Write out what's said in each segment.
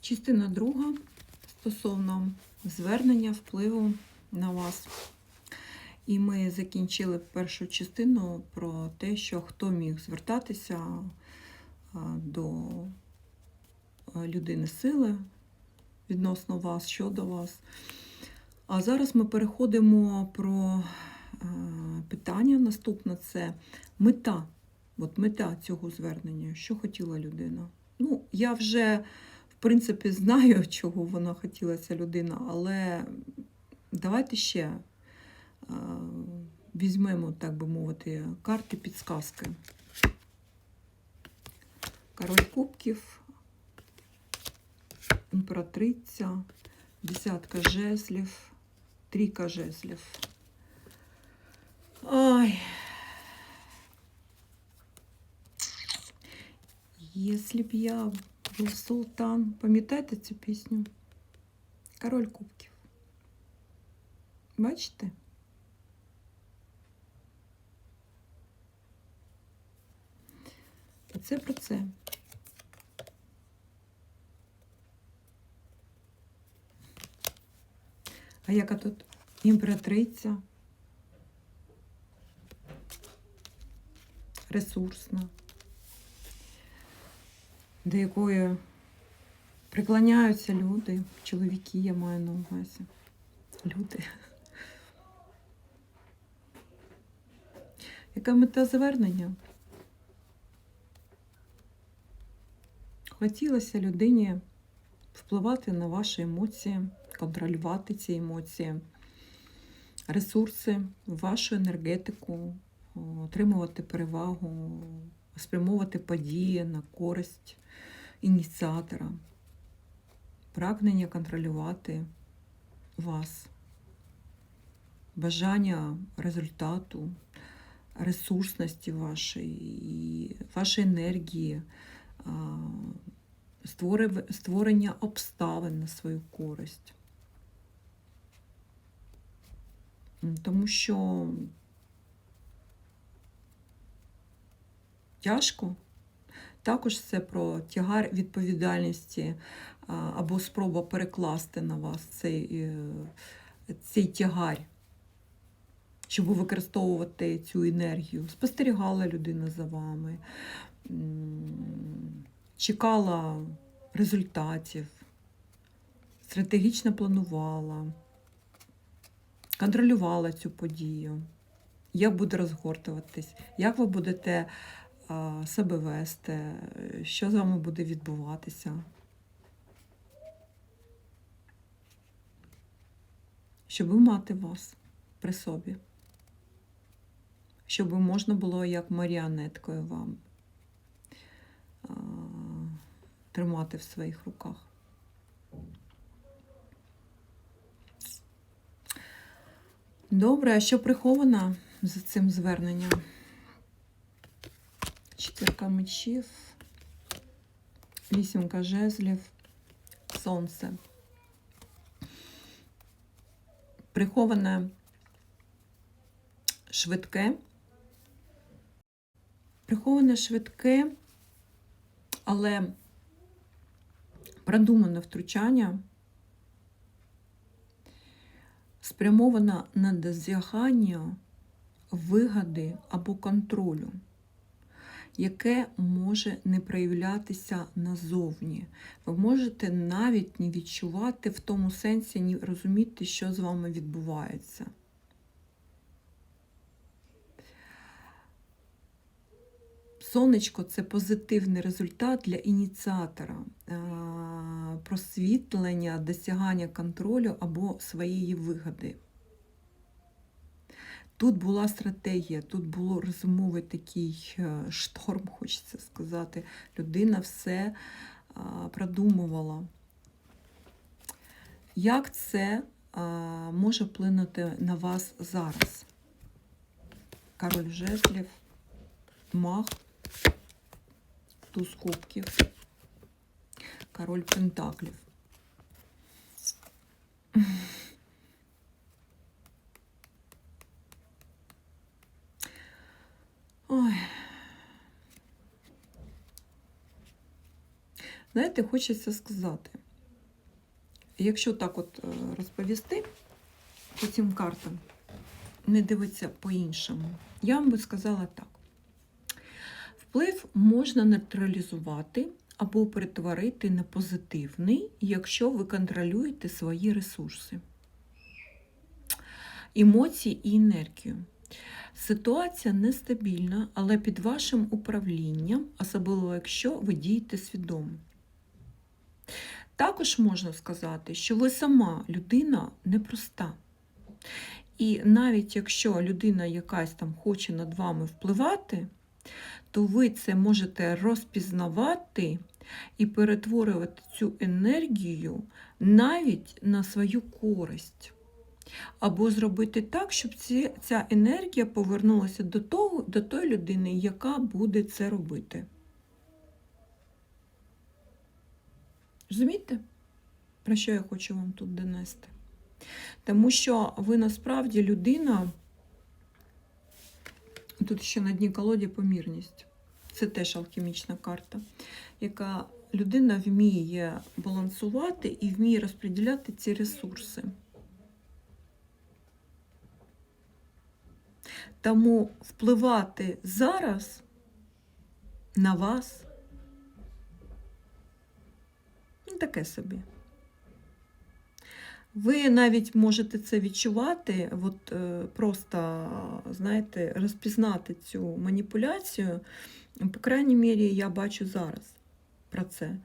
Частина друга стосовно звернення впливу на вас. І ми закінчили першу частину про те, що хто міг звертатися до людини сили відносно вас, щодо вас. А зараз ми переходимо про питання. Наступне це мета. От мета цього звернення, що хотіла людина. Ну, я вже, в принципі, знаю, чого вона хотіла ця людина, але давайте ще візьмемо, так би мовити, карти підсказки. Король кубків, імператриця, десятка жезлів, трійка жезлів. Ай. Если б я султан, пам'ятаєте цю пісню? Король кубків. Бачите? Оце про це. А яка тут імператриця? Ресурсна до якої приклоняються люди, чоловіки я маю на увазі. Люди. Яка мета звернення? Хотілося людині впливати на ваші емоції, контролювати ці емоції, ресурси, вашу енергетику, отримувати перевагу, спрямовувати події на користь ініціатора, прагнення контролювати вас, бажання результату, ресурсності вашої, вашої енергії, створення обставин на свою користь. Тому що тяжко. Також це про тягар відповідальності або спроба перекласти на вас цей, е, цей тягар, щоб використовувати цю енергію. Спостерігала людина за вами, чекала результатів, стратегічно планувала, контролювала цю подію. Як буде розгортуватись, як ви будете себе вести, що з вами буде відбуватися. Щоб мати вас при собі, щоб можна було як маріонеткою вам тримати в своїх руках. Добре, а що приховано за цим зверненням? Четвірка мечів, вісімка жезлів, сонце. Приховане швидке. Приховане швидке, але продумане втручання, спрямоване на досягання вигоди або контролю яке може не проявлятися назовні. Ви можете навіть не відчувати в тому сенсі, не розуміти, що з вами відбувається. Сонечко це позитивний результат для ініціатора, просвітлення, досягання контролю або своєї вигоди. Тут була стратегія, тут було розумовий такий е, шторм, хочеться сказати. Людина все продумувала. Як це може вплинути на вас зараз? Король жезлів, мах, туз кубків, король пентаклів. Ой. Знаєте, хочеться сказати, якщо так от е, розповісти по цим картам, не дивиться по-іншому, я вам би сказала так. Вплив можна нейтралізувати або перетворити на позитивний, якщо ви контролюєте свої ресурси, емоції і енергію. Ситуація нестабільна, але під вашим управлінням, особливо якщо ви дієте свідомо. Також можна сказати, що ви сама людина непроста. І навіть якщо людина якась там хоче над вами впливати, то ви це можете розпізнавати і перетворювати цю енергію навіть на свою користь. Або зробити так, щоб ця енергія повернулася до, того, до тої людини, яка буде це робити. Розумієте, про що я хочу вам тут донести? Тому що ви насправді людина, тут ще на дні колоді помірність. Це теж алхімічна карта, яка людина вміє балансувати і вміє розподіляти ці ресурси. Тому впливати зараз на вас ну, таке собі. Ви навіть можете це відчувати, от, е, просто, знаєте, розпізнати цю маніпуляцію. По крайній мірі, я бачу зараз про це.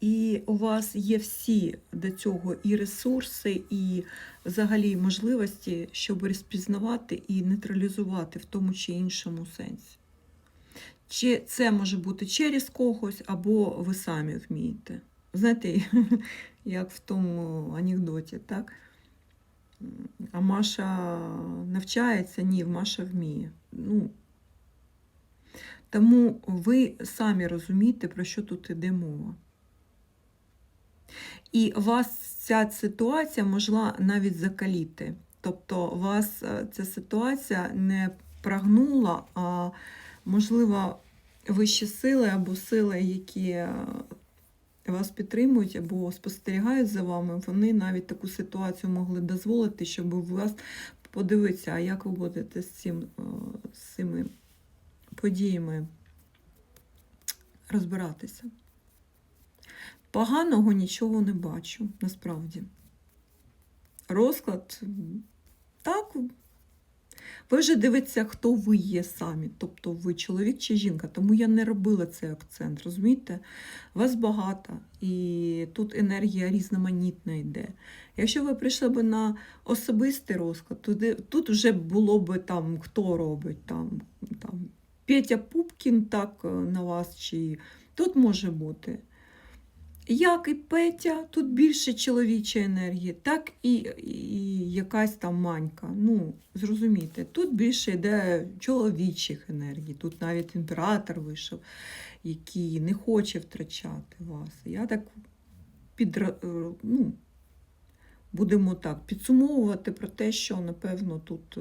І у вас є всі до цього і ресурси, і взагалі можливості, щоб розпізнавати і нейтралізувати в тому чи іншому сенсі. Чи це може бути через когось, або ви самі вмієте. Знаєте, як в тому анекдоті, так? А Маша навчається, ні, Маша вміє. Ну, тому ви самі розумієте, про що тут іде мова. І вас ця ситуація могла навіть закаліти. Тобто вас е, ця ситуація не прагнула, а можливо, вищі сили або сили, які е, вас підтримують або спостерігають за вами, вони навіть таку ситуацію могли дозволити, щоб у вас подивитися, а як ви будете з, цим, е, з цими подіями розбиратися. Поганого нічого не бачу, насправді. Розклад, так, ви вже дивитеся, хто ви є самі, тобто ви чоловік чи жінка, тому я не робила цей акцент, розумієте? Вас багато, і тут енергія різноманітна йде. Якщо ви прийшли б на особистий розклад, то тут вже було б там, хто робить там, там Петя Пупкін так на вас, чи тут може бути. Як і Петя, тут більше чоловічої енергії, так і, і якась там манька. Ну, зрозумійте, тут більше йде чоловічих енергій. Тут навіть імператор вийшов, який не хоче втрачати вас. Я так під, ну, будемо так підсумовувати про те, що, напевно, тут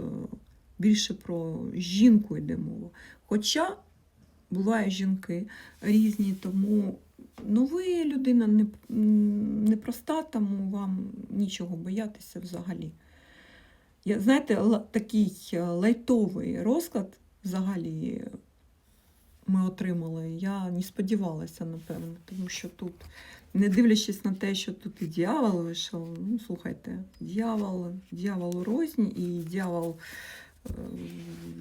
більше про жінку йде мова. Хоча бувають жінки різні, тому. Ну, ви людина не, непроста, тому вам нічого боятися взагалі. Я, Знаєте, такий лайтовий розклад взагалі ми отримали. Я не сподівалася, напевно, тому що тут, не дивлячись на те, що тут і дьявол вийшов, ну, слухайте, дьявол, дьявол у розні, і дьявол,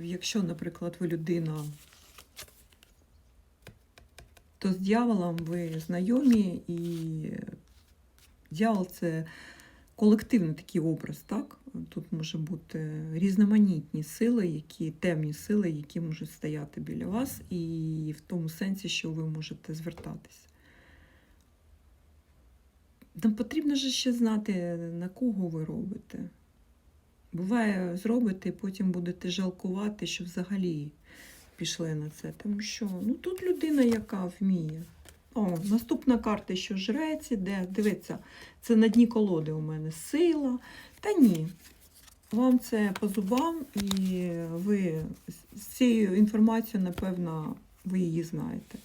якщо, наприклад, ви людина то з дьяволом ви знайомі, і дьявол це колективний такий образ, так? Тут може бути різноманітні сили, які темні сили, які можуть стояти біля вас, і в тому сенсі, що ви можете звертатися. Нам потрібно ж ще знати, на кого ви робите. Буває, зробите, і потім будете жалкувати, що взагалі пішли на це. Тому що ну, тут людина, яка вміє. О, Наступна карта, що жрець іде. Дивіться, це на дні колоди у мене сила. Та ні. Вам це по зубам, і ви з цією інформацією, напевно, ви її знаєте.